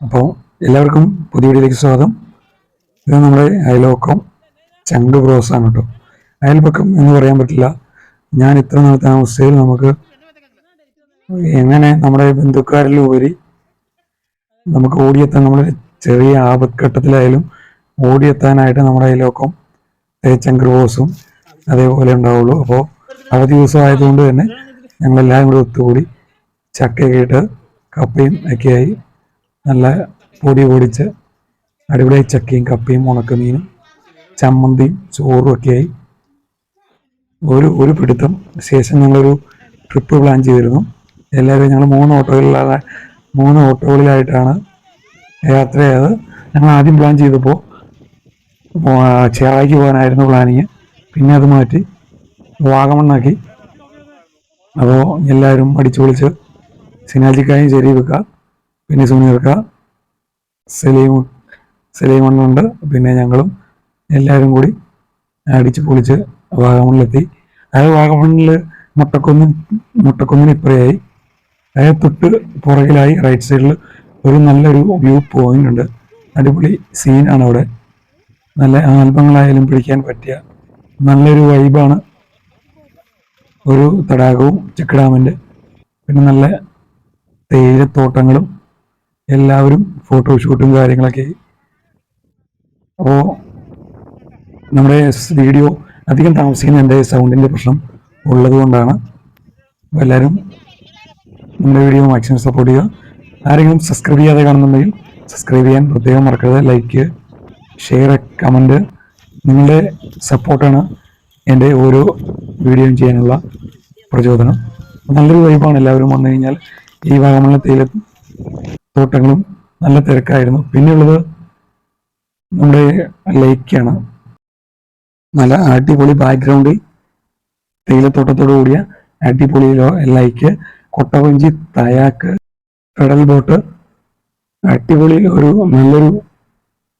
അപ്പോൾ എല്ലാവർക്കും പുതിയ വീഡിയോയിലേക്ക് സ്വാഗതം. ഇത് നമ്മുടെ അയൽവക്കം ചങ്ക് ബ്രോസാണ് കേട്ടോ. അയൽപക്കം എന്ന് പറയാൻ പറ്റില്ല. ഞാൻ ഇത്ര നാൾ താമസിച്ചതിൽ നമുക്ക് എങ്ങനെ നമ്മുടെ ബന്ധുക്കാരിലുപരി നമുക്ക് ഓടിയെത്താൻ നമ്മുടെ ചെറിയ ആപത്ഘട്ടത്തിലായാലും ഓടിയെത്താനായിട്ട് നമ്മുടെ അയൽപക്കം ചങ്ക് ബ്രോസും അതേപോലെ ഉണ്ടാവുള്ളൂ. അപ്പോൾ അവധി ദിവസം ആയതുകൊണ്ട് തന്നെ ഞങ്ങളെല്ലാവരും കൂടി ഒത്തുകൂടി ചക്കയൊക്കെ ഇട്ട് കപ്പയും ഒക്കെയായി നല്ല പൊടി പൊടിച്ച് അടിപൊളിയായി ചക്കയും കപ്പയും ഉണക്കമീനും ചമ്മന്തിയും ചോറും ഒക്കെയായി ഒരു ഒരു പിടുത്തം. ശേഷം ഞങ്ങളൊരു ട്രിപ്പ് പ്ലാൻ ചെയ്തിരുന്നു. എല്ലാവരും ഞങ്ങൾ മൂന്ന് ഓട്ടോകളിലാണ് മൂന്ന് ഓട്ടോകളിലായിട്ടാണ് യാത്ര ചെയ്തത് ഞങ്ങൾ ആദ്യം പ്ലാൻ ചെയ്തപ്പോൾ ചേറായിക്ക് പോകാനായിരുന്നു പ്ലാനിങ് പിന്നെ അത് മാറ്റി വാഗമണ്ണാക്കി. അപ്പോൾ എല്ലാവരും അടിച്ചു പൊളിച്ച് സിനാജിക്കായും ശരീഫക്ക പിന്നെ സുനീർക്ക സലീം സലീമണ്ണുണ്ട് പിന്നെ ഞങ്ങളും എല്ലാവരും കൂടി അടിച്ച് പൊളിച്ച് വാഗമണ്ണിലെത്തി. അതായത് വാഗമണ്ണിൽ മുട്ടക്കുന്നിൻ മുട്ടക്കുന്നിന് ഇപ്പറയായി. അതായത് തൊട്ട് പുറകിലായി റൈറ്റ് സൈഡിൽ ഒരു നല്ലൊരു വ്യൂ പോയിന്റ് ഉണ്ട്. അടിപൊളി സീനാണ് അവിടെ. നല്ല ആൽബങ്ങളായാലും പിടിക്കാൻ പറ്റിയ നല്ലൊരു വൈബാണ് ഒരു തടാകവും ചെക്ക് ഡാമിന്റെ പിന്നെ നല്ല തേയിലത്തോട്ടങ്ങളും എല്ലാവരും ഫോട്ടോഷൂട്ടും കാര്യങ്ങളൊക്കെ. അപ്പോൾ നമ്മുടെ വീഡിയോ അധികം താമസിക്കുന്ന എന്റെ സൗണ്ടിന്റെ പ്രശ്നം ഉള്ളത് കൊണ്ടാണ്. അപ്പോൾ എല്ലാവരും നമ്മുടെ വീഡിയോ മാക്സിമം സപ്പോർട്ട് ചെയ്യുക. ആരെങ്കിലും സബ്സ്ക്രൈബ് ചെയ്യാതെ കാണുന്നുണ്ടെങ്കിൽ സബ്സ്ക്രൈബ് ചെയ്യാൻ പ്രത്യേകം മറക്കരുത്. ലൈക്ക് ഷെയർ കമന്റ് നിങ്ങളുടെ സപ്പോർട്ടാണ് എന്റെ ഓരോ വീഡിയോയും ചെയ്യാനുള്ള പ്രചോദനം. നല്ലൊരു വൈബാണ് എല്ലാവരും വന്നു കഴിഞ്ഞാൽ ഈ വാഗമണ്ണ തേയില തോട്ടങ്ങളും നല്ല തിരക്കായിരുന്നു. പിന്നെയുള്ളത് നമ്മുടെ ലേക്കാണ്. നല്ല അടിപൊളി ബാക്ക്ഗ്രൗണ്ടിൽ തേയിലത്തോട്ടത്തോടു കൂടിയ അടിപൊളി ലൈക്ക് കൊട്ടവഞ്ചി തയാക്ക് പെഡൽ ബോട്ട് അടിപൊളി ഒരു നല്ലൊരു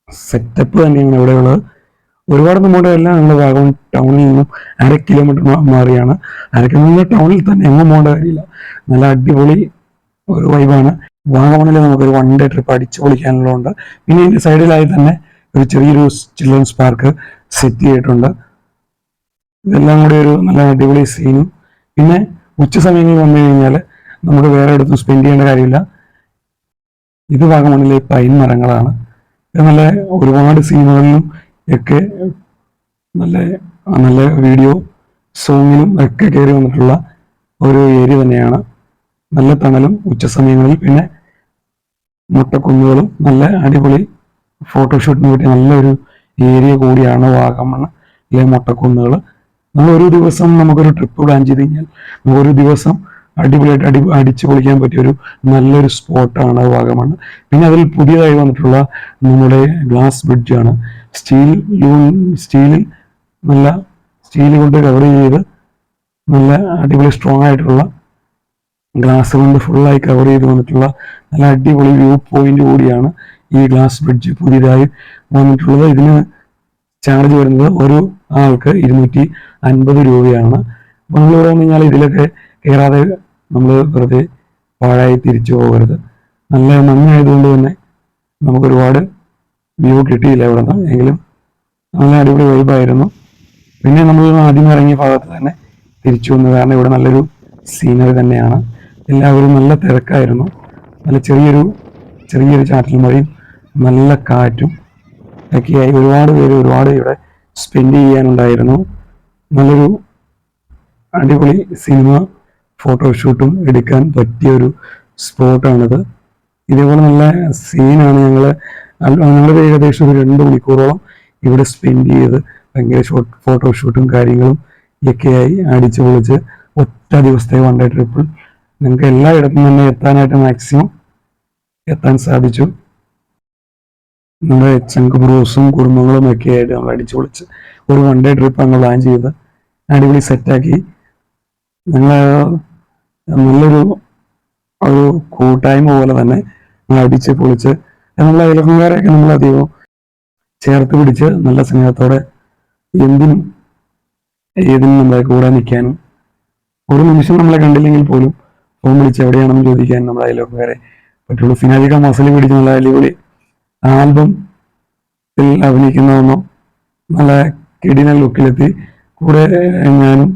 സെറ്റപ്പ് തന്നെയാണ് ഇവിടെയുള്ളത്. ഒരുപാട് നമ്മുടെ എല്ലാം നമ്മുടെ വാഗമൺ ടൗണിൽ നിന്നും അര കിലോമീറ്റർ മാറിയാണ്. അര കിലോമീറ്റർ ടൗണിൽ തന്നെ എങ്ങും പോകേണ്ട കാര്യമില്ല. നല്ല അടിപൊളി ഒരു വൈബാണ് വാഗമണിൽ നമുക്കൊരു വൺ ഡേ ട്രിപ്പ് അടിച്ചു പൊളിക്കാനുള്ളതുണ്ട്. പിന്നെ ഇതിന്റെ സൈഡിലായി തന്നെ ഒരു ചെറിയൊരു ചിൽഡ്രൻസ് പാർക്ക് സെറ്റ് ചെയ്തിട്ടുണ്ട് ഇതെല്ലാം കൂടി ഒരു നല്ല അടിപൊളി സീനും പിന്നെ ഉച്ച സമയങ്ങളിൽ വന്നു കഴിഞ്ഞാൽ നമുക്ക് വേറെ ഇടത്തും സ്പെൻഡ് ചെയ്യേണ്ട കാര്യമില്ല. ഇത് വാഗമണിലെ പൈൻ മരങ്ങളാണ്. ഇത് നല്ല ഒരുപാട് സിനിമകളിലും ഒക്കെ നല്ല നല്ല വീഡിയോ സോങ്ങിലും ഒക്കെ കയറി വന്നിട്ടുള്ള ഒരു ഏരിയ തന്നെയാണ്. നല്ല തണലും ഉച്ച സമയങ്ങളിൽ. പിന്നെ മുട്ടക്കുന്നുകളും നല്ല അടിപൊളി ഫോട്ടോഷൂട്ടിന് പറ്റിയ നല്ലൊരു ഏരിയ കൂടിയാണ് വാഗമണ് അല്ലെ മുട്ടക്കുന്നുകൾ നമ്മൾ ഒരു ദിവസം നമുക്കൊരു ട്രിപ്പ് പ്ലാൻ ചെയ്ത് കഴിഞ്ഞാൽ നമുക്കൊരു ദിവസം അടിപൊളിയായിട്ട് അടി അടിച്ചു പൊളിക്കാൻ പറ്റിയ ഒരു നല്ലൊരു സ്പോട്ടാണ് വാഗമണ്. പിന്നെ അതിൽ പുതിയതായി വന്നിട്ടുള്ള നമ്മുടെ ഗ്ലാസ് ബ്രിഡ്ജാണ് സ്റ്റീൽ സ്റ്റീലിൽ നല്ല സ്റ്റീൽ കൊണ്ട് കവർ ചെയ്ത് നല്ല അടിപൊളി സ്ട്രോങ് ആയിട്ടുള്ള ഗ്ലാസ് കൊണ്ട് ഫുള്ളായി കവർ ചെയ്ത് വന്നിട്ടുള്ള നല്ല അടിപൊളി വ്യൂ പോയിന്റ് കൂടിയാണ് ഈ ഗ്ലാസ് ബ്രിഡ്ജ് പുതിയതായി വന്നിട്ടുള്ളത്. ഇതിന് ചാർജ് വരുന്നത് ഒരു ആൾക്ക് ഇരുന്നൂറ്റി അൻപത് രൂപയാണ്. അപ്പം നമ്മൾ വന്നു കഴിഞ്ഞാൽ ഇതിലൊക്കെ കയറാതെ നമ്മൾ വെറുതെ പാഴായി തിരിച്ചു പോകരുത്. നല്ല മഞ്ഞായതുകൊണ്ട് തന്നെ നമുക്ക് ഒരുപാട് വ്യൂ കിട്ടിയില്ല ഇവിടെ നിന്ന്. എങ്കിലും നല്ല അടിപൊളി വൈബായിരുന്നു പിന്നെ നമ്മൾ ആദ്യം ഇറങ്ങിയ ഭാഗത്ത് തന്നെ തിരിച്ചു വന്നു കാരണം ഇവിടെ നല്ലൊരു സീനറി തന്നെയാണ്. എല്ലാവരും നല്ല തിരക്കായിരുന്നു. നല്ല ചെറിയൊരു ചെറിയൊരു ചാറ്റൽ മഴയും നല്ല കാറ്റും ഒക്കെയായി. ഒരുപാട് പേര് ഒരുപാട് ഇവിടെ സ്പെൻഡ് ചെയ്യാനുണ്ടായിരുന്നു. നല്ലൊരു അടിപൊളി സിനിമ ഫോട്ടോ ഷൂട്ടും എടുക്കാൻ പറ്റിയ ഒരു സ്പോട്ടാണിത് ഇതേപോലെ നല്ല സീനാണ് ഞങ്ങൾ ഞങ്ങളുടെ ഏകദേശം ഒരു രണ്ട് മണിക്കൂറോളം ഇവിടെ സ്പെൻഡ് ചെയ്ത് ഭയങ്കര ഷോട്ട് ഷൂട്ടും കാര്യങ്ങളും ഒക്കെയായി അടിച്ചു പൊളിച്ച് ഒറ്റ ദിവസത്തെ വൺ ഡേ ട്രിപ്പിൽ നിങ്ങൾക്ക് എല്ലായിടത്തും തന്നെ എത്താനായിട്ട് മാക്സിമം എത്താൻ സാധിച്ചു. നമ്മുടെ ചങ്ക് ബ്രൂസും കുടുംബങ്ങളും ഒക്കെ ആയിട്ട് നമ്മൾ അടിച്ചു പൊളിച്ച് ഒരു വൺ ഡേ ട്രിപ്പ് അങ്ങ് പ്ലാൻ ചെയ്ത് അടിപൊളി സെറ്റാക്കി ഞങ്ങൾ നല്ലൊരു ഒരു കൂട്ടായ്മ പോലെ തന്നെ അടിച്ച് പൊളിച്ച് നമ്മളെ നമ്മൾ അധികം ചേർത്ത് പിടിച്ച് നല്ല സ്നേഹത്തോടെ എന്തിനും ഏതിനും നമ്മളെ കൂടെ നിൽക്കാനും ഒരു നിമിഷം നമ്മളെ കണ്ടില്ലെങ്കിൽ പോലും ഫോൺ വിളിച്ച് എവിടെയാണെന്ന് ചോദിക്കാൻ നമ്മുടെ വേറെ പറ്റുള്ളൂ. സിനാജിക്ക മസിൽ പിടിച്ച് നല്ല അടിപൊളി ആൽബം അഭിനയിക്കുന്നതൊന്നും നല്ല കിടിന ലുക്കിലെത്തി കൂടെ ഞാനും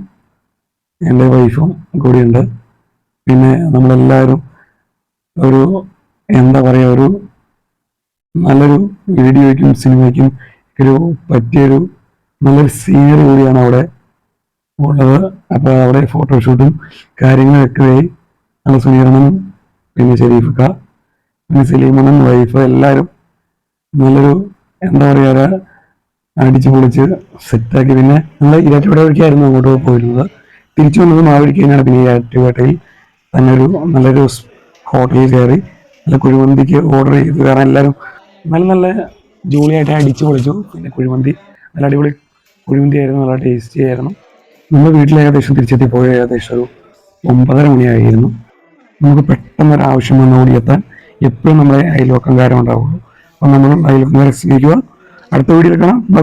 എന്റെ വൈഫും കൂടിയുണ്ട്. പിന്നെ നമ്മളെല്ലാവരും ഒരു എന്താ പറയുക ഒരു നല്ലൊരു വീഡിയോയ്ക്കും സിനിമയ്ക്കും ഒരു പറ്റിയൊരു നല്ലൊരു സീനറി കൂടിയാണ് അവിടെ ഉള്ളത്. അപ്പോൾ അവിടെ ഫോട്ടോഷൂട്ടും കാര്യങ്ങളൊക്കെ ആയി സുനീറിനും പിന്നെ ഷെരീഫ്ക്ക പിന്നെ സലീമനും വൈഫ് എല്ലാവരും നല്ലൊരു എന്താ പറയുക അടിച്ചു പൊളിച്ച് സെറ്റാക്കി പിന്നെ നമ്മൾ ഇരാറ്റുപേട്ട വഴിക്കായിരുന്നു അങ്ങോട്ട് പോയിരുന്നത്. തിരിച്ചു വന്നത് മാവഴിക്ക് തന്നെയാണ്. പിന്നെ ഇരാറ്റുപേട്ടയിൽ തന്നെ ഒരു നല്ലൊരു ഹോട്ടലിൽ കയറി നല്ല കുഴിമന്തിക്ക് ഓർഡർ ചെയ്തു കാരണം എല്ലാവരും നല്ല നല്ല ജോളിയായിട്ട് അടിച്ചു പൊളിച്ചു. പിന്നെ കുഴിമന്തി നല്ല അടിപൊളി കുഴിമന്തി ആയിരുന്നു. നല്ല ടേസ്റ്റി ആയിരുന്നു. നമ്മൾ വീട്ടിൽ ഏകദേശം തിരിച്ചെത്തി പോയ ഏകദേശം ഒരു ഒമ്പതര മണിയായിരുന്നു. നമുക്ക് പെട്ടെന്നൊരു ആവശ്യം വന്ന് ഓടിയെത്താൻ എപ്പോഴും നമ്മുടെ നമ്മളെ അയൽവക്കംകാരം ഉണ്ടാവുള്ളൂ അപ്പം നമ്മൾ അയൽവക്കംകാരെ സ്നേഹിക്കുക അടുത്ത വീഡിയോ കാണാം. ബൈ